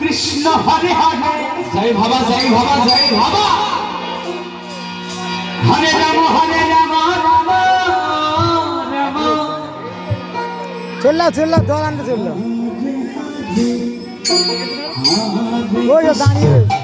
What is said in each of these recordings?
কৃষ্ণ হরে হরে। জয় বাবা জয় বাবা জয় বাবা। হরে রাম হরে রাম রাম রাম চল্লা চল্লা দোকান চল্লা ওই দাঁড়িয়ে রয়েছে।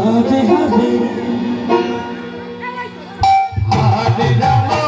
Hare Hare Hare Rama